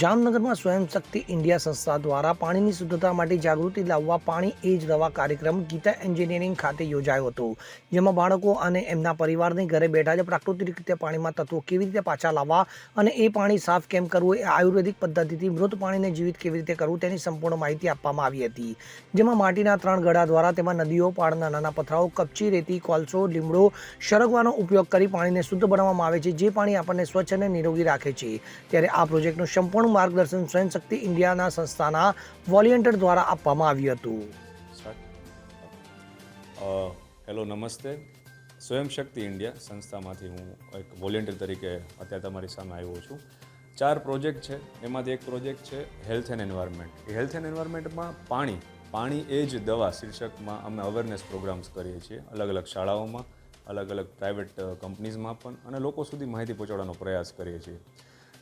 જામનગરમાં સ્વયં શક્તિ ઇન્ડિયા સંસ્થા દ્વારા પાણીની શુદ્ધતા માટે જાગૃતિ લાવવા પાણી એ જ દવા કાર્યક્રમ ગીતા એન્જિનિયરિંગ ખાતે યોજાયો હતો. જેમાં બાળકો અને એમના પરિવારને ઘરે બેઠા જ પ્રાકૃતિક રીતે પાણીમાં તત્વો કેવી રીતે પાછા લાવવા અને એ પાણી સાફ કેમ કરવું એ આયુર્વેદિક પદ્ધતિથી મૃત પાણીને જીવિત કેવી રીતે કરવું તેની સંપૂર્ણ માહિતી આપવામાં આવી હતી. જેમાં માટીના ત્રણ ગળા દ્વારા તેમાં નદીઓ, પાળના નાના પથરાઓ, કપચી, રેતી, કોલસો, લીમડો, સરગવાનો ઉપયોગ કરી પાણીને શુદ્ધ બનાવવામાં આવે છે, જે પાણી આપણને સ્વચ્છ અને નિરોગી રાખે છે. ત્યારે આ પ્રોજેક્ટનું સંપૂર્ણ માર્ગદર્શન સ્વયં શક્તિ ઇન્ડિયાના સંસ્થાના વોલિયન્ટર દ્વારા આપવામાં આવ્યું હતું. હેલો નમસ્તે. સ્વયં શક્તિ ઇન્ડિયા સંસ્થામાંથી હું એક વોલેન્ટિયર તરીકે અત્યારે તમારી સામે આવ્યો છું. ચાર પ્રોજેક્ટ છે. એમાંથી એક પ્રોજેક્ટ છે health and environment. Health and એન્વાયરમેન્ટમાં પાણી. પાણી એ જ દવા શીર્ષકમાં અમે અવેરનેસ પ્રોગ્રામ્સ કરીએ છીએ. અલગ અલગ શાળાઓમાં, અલગ અલગ પ્રાઇવેટ કંપનીઝમાં પણ અને લોકો સુધી માહિતી પહોંચાડવાનો પ્રયાસ કરીએ છીએ.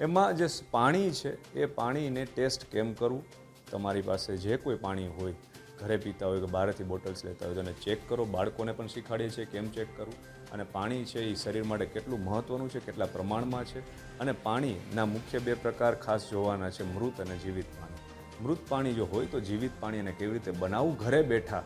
એમાં જે પાણી છે, એ પાણીને ટેસ્ટ કેમ કરવું? તમારી પાસે જે કોઈ પાણી હોય, ઘરે પીતા હોય કે બહારથી બોટલ્સ લેતા હોય, તો એને ચેક કરો. બાળકોને પણ શીખવાડીએ છીએ કેમ ચેક કરવું. અને પાણી છે એ શરીર માટે કેટલું મહત્ત્વનું છે, કેટલા પ્રમાણમાં છે. અને પાણીના મુખ્ય બે પ્રકાર ખાસ જોવાના છે, મૃત અને જીવિત પાણી. મૃત પાણી જો હોય તો જીવિત પાણી એને કેવી રીતે બનાવવું? ઘરે બેઠા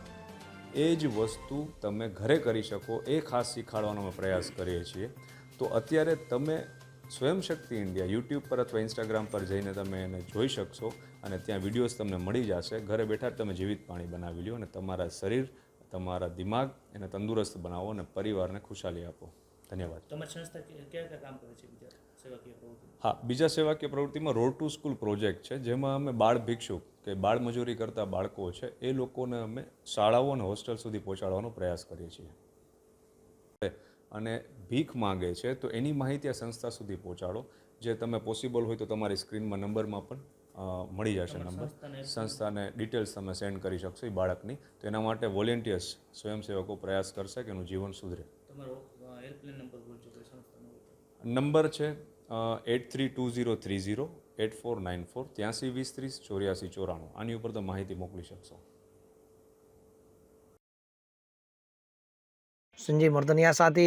એ જ વસ્તુ તમે ઘરે કરી શકો, એ ખાસ શીખવાડવાનો અમે પ્રયાસ કરીએ છીએ. તો અત્યારે તમે સ્વયં શક્તિ ઇન્ડિયા યુટ્યુબ પર અથવા ઇન્સ્ટાગ્રામ પર જઈને તમે એને જોઈ શકશો અને ત્યાં વિડીયોઝ તમને મળી જશે. ઘરે બેઠા જ તમે જીવિત પાણી બનાવી લો અને તમારા શરીર તમારા દિમાગ એને તંદુરસ્ત બનાવો અને પરિવારને ખુશાલી આપો. ધન્યવાદ. તમારી સંસ્થા કયા કયા કામ કરે છે? બીજા સેવાકીય પ્રવૃત્તિ હા બીજા સેવાકીય પ્રવૃત્તિમાં રોડ ટુ સ્કૂલ પ્રોજેક્ટ છે જેમાં અમે બાળ ભિક્ષુક કે બાળ મજૂરી કરતા બાળકો છે એ લોકોને અમે શાળાઓ અને હોસ્ટેલ સુધી પહોંચાડવાનો પ્રયાસ કરીએ છીએ. અને ભીખ માગે છે તો એની માહિતી આ સંસ્થા સુધી પહોંચાડો. જે તમે પોસિબલ હોય તો તમારી સ્ક્રીનમાં નંબરમાં પણ મળી જશે નંબર. સંસ્થાને ડિટેલ્સ તમે સેન્ડ કરી શકશો એ બાળકની. તો એના માટે વોલેન્ટિયર્સ સ્વયંસેવકો પ્રયાસ કરશે કે એનું જીવન સુધરે. નંબર છે eight three two zero three zero eight four nine four ત્યાંસી વીસ ત્રીસ ચોર્યાસી ચોરાણું. આની ઉપર તમે માહિતી મોકલી શકશો. સંજય મર્દનિયા સાથે